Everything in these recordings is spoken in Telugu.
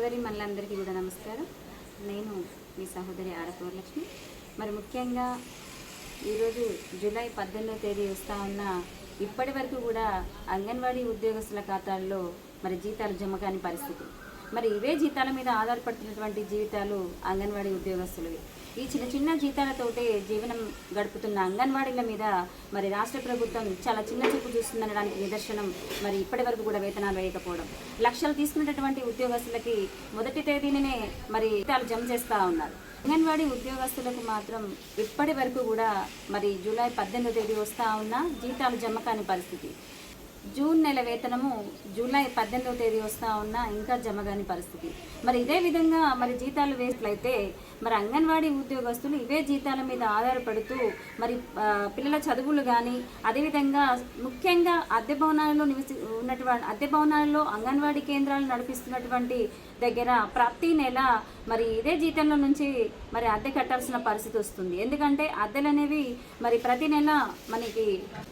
సోదరి మనలందరికీ కూడా నమస్కారం. నేను మీ సహోదరి ఆడపూర్లక్ష్మి మరి ముఖ్యంగా ఈరోజు జూలై పద్దెనిమిదవ తేదీ వస్తా ఉన్న ఇప్పటి వరకు కూడా అంగన్వాడీ ఉద్యోగస్తుల ఖాతాల్లో మరి జీతాలు జమ కాని పరిస్థితి. మరి ఇవే జీతాల మీద ఆధారపడుతున్నటువంటి జీవితాలు అంగన్వాడీ ఉద్యోగస్తులవి. ఈ చిన్న చిన్న జీతాలతోటే జీవనం గడుపుతున్న అంగన్వాడీల మీద మరి రాష్ట్ర ప్రభుత్వం చాలా చిన్న చూపు చూస్తుందనడానికి నిదర్శనం మరి ఇప్పటి వరకు కూడా వేతనాలు వేయకపోవడం. లక్షలు తీసుకున్నటువంటి ఉద్యోగస్తులకి మొదటి తేదీనే మరి జీతాలు జమ చేస్తూ ఉన్నారు. అంగన్వాడీ ఉద్యోగస్తులకు మాత్రం ఇప్పటి వరకు కూడా మరి జూలై పద్దెనిమిదో తేదీ వస్తూ ఉన్న జీతాలు జమ కాని పరిస్థితి. జూన్ నెల వేతనము జూలై పద్దెనిమిదవ తేదీ వస్తా ఉన్నా ఇంకా జమగాని పరిస్థితి. మరి ఇదే విధంగా మరి జీతాలు వేసినట్లయితే మరి అంగన్వాడీ ఉద్యోగస్తులు ఇవే జీతాల మీద ఆధారపడుతూ మరి పిల్లల చదువులు కానీ అదేవిధంగా ముఖ్యంగా అద్దె భవనాలలో నివసి ఉన్నటువంటి అద్దె భవనాలలో అంగన్వాడీ కేంద్రాలు నడిపిస్తున్నటువంటి దగ్గర ప్రతి నెల మరి ఇదే జీతంలో నుంచి మరి అద్దె కట్టాల్సిన పరిస్థితి వస్తుంది. ఎందుకంటే అద్దెలు అనేవి మరి ప్రతి నెల మనకి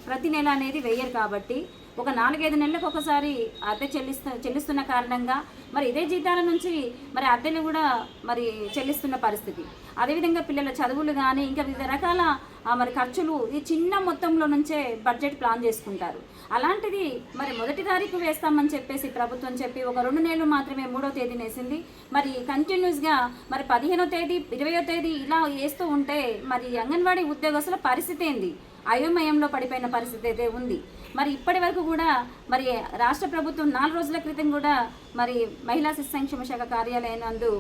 ప్రతి నెల అనేది వెయ్యరు కాబట్టి ఒక నాలుగైదు నెలలకు ఒకసారి అద్దె చెల్లిస్తు చెల్లిస్తున్న కారణంగా మరి ఇదే జీతాల నుంచి మరి అద్దెలు కూడా మరి చెల్లిస్తున్న పరిస్థితి. అదేవిధంగా పిల్లల చదువులు కానీ ఇంకా వివిధ రకాల మరి ఖర్చులు ఈ చిన్న మొత్తంలో నుంచే బడ్జెట్ ప్లాన్ చేసుకుంటారు. అలాంటిది మరి మొదటి తారీఖు వేస్తామని చెప్పేసి ప్రభుత్వం చెప్పి ఒక రెండు నెలలు మాత్రమే మూడో తేదీని వేసింది మరి కంటిన్యూస్గా మరి పదిహేనో తేదీ ఇరవయో తేదీ ఇలా వేస్తూ ఉంటే మరి అంగన్వాడీ ఉద్యోగస్తుల పరిస్థితి ఏంది? అయోమయంలో పడిపోయిన పరిస్థితి అయితే ఉంది. మరి ఇప్పటి వరకు కూడా మరి రాష్ట్ర ప్రభుత్వం నాలుగు రోజుల క్రితం కూడా మరి మహిళా శిశు సంక్షేమ శాఖ కార్యాలయం నందు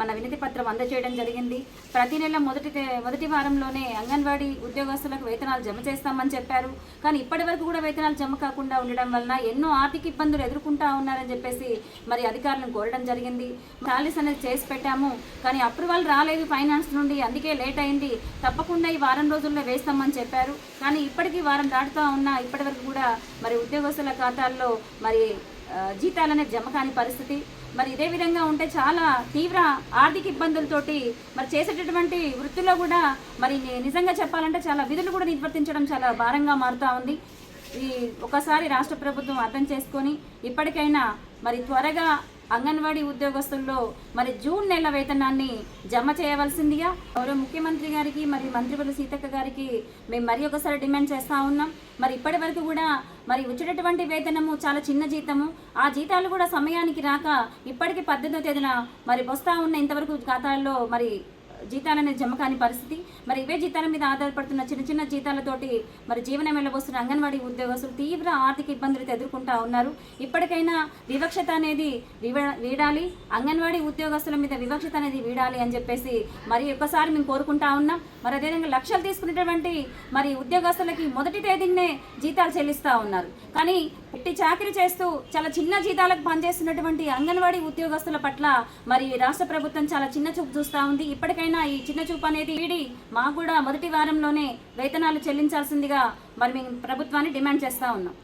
మన వినతి పత్రం అందజేయడం జరిగింది. ప్రతి నెల మొదటి మొదటి వారంలోనే అంగన్వాడీ ఉద్యోగస్తులకు వేతనాలు జమ చేస్తామని చెప్పారు. కానీ ఇప్పటి వరకు కూడా వేతనాలు జమ కాకుండా ఉండడం వలన ఎన్నో ఆర్థిక ఇబ్బందులు ఎదుర్కొంటా ఉన్నారని చెప్పేసి మరి అధికారులను కోరడం జరిగింది. టాలీస్ అనేది చేసి పెట్టాము. కానీ అప్రూవల్ రాలేదు ఫైనాన్స్ నుండి. అందుకే లేట్ అయింది. తప్పకుండా ఈ వారం రోజుల్లో వేస్తామని చెప్పారు. కానీ ఇప్పటికీ వారం దాటుతా ఉన్నా ఇప్పటి వరకు కూడా మరి ఉద్యోగస్తుల ఖాతాల్లో మరి జీతాలనే జమ కాని పరిస్థితి. మరి ఇదే విధంగా ఉంటే చాలా తీవ్ర ఆర్థిక ఇబ్బందులతోటి మరి చేసేటటువంటి వృత్తిలో కూడా మరి నిజంగా చెప్పాలంటే చాలా విధులు కూడా నిర్వర్తించడం చాలా భారంగా మారుతూ ఉంది. ఈ ఒకసారి రాష్ట్ర ప్రభుత్వం అర్థం చేసుకొని ఇప్పటికైనా మరి త్వరగా అంగన్వాడీ ఉద్యోగస్తుల్లో మరి జూన్ నెల వేతనాన్ని జమ చేయవలసిందిగా గౌరవ ముఖ్యమంత్రి గారికి మరి మంత్రివర్ల సీతక్క గారికి మేము మరి ఒకసారి డిమాండ్ చేస్తూ ఉన్నాం. మరి ఇప్పటి వరకు కూడా మరి వచ్చేటటువంటి వేతనము చాలా చిన్న జీతము. ఆ జీతాలు కూడా సమయానికి రాక ఇప్పటికీ పద్దెనిమిదో తేదీన మరి వస్తా ఉన్న ఇంతవరకు ఖాతాల్లో మరి జీతాలనే జమ కాని పరిస్థితి. మరి ఇవే జీతాల మీద ఆధారపడుతున్న చిన్న చిన్న జీతాలతోటి మరి జీవనం వెళ్ళబోస్తున్న అంగన్వాడీ ఉద్యోగస్తులు తీవ్ర ఆర్థిక ఇబ్బందులు ఎదుర్కొంటా ఉన్నారు. ఇప్పటికైనా వివక్షత అనేది వీడాలి. అంగన్వాడీ ఉద్యోగస్తుల మీద వివక్షత అనేది వీడాలి అని చెప్పేసి మరి ఒక్కసారి మేము కోరుకుంటా ఉన్నాం. మరి అదేవిధంగా లక్షలు తీసుకునేటువంటి మరి ఉద్యోగస్తులకి మొదటి తేదీనే జీతాలు చెల్లిస్తూ ఉన్నారు. కానీ పుట్టి చాకరీ చేస్తూ చాలా చిన్న జీతాలకు పనిచేస్తున్నటువంటి అంగన్వాడీ ఉద్యోగస్తుల పట్ల మరి రాష్ట్ర ప్రభుత్వం చాలా చిన్న చూపు చూస్తూ ఉంది. ఇప్పటికైనా ఈ చిన్న చూపు అనేది వీడి మాకు కూడా మొదటి వారంలోనే వేతనాలు చెల్లించాల్సిందిగా మరి మేము ప్రభుత్వాన్ని డిమాండ్ చేస్తూ ఉన్నాం.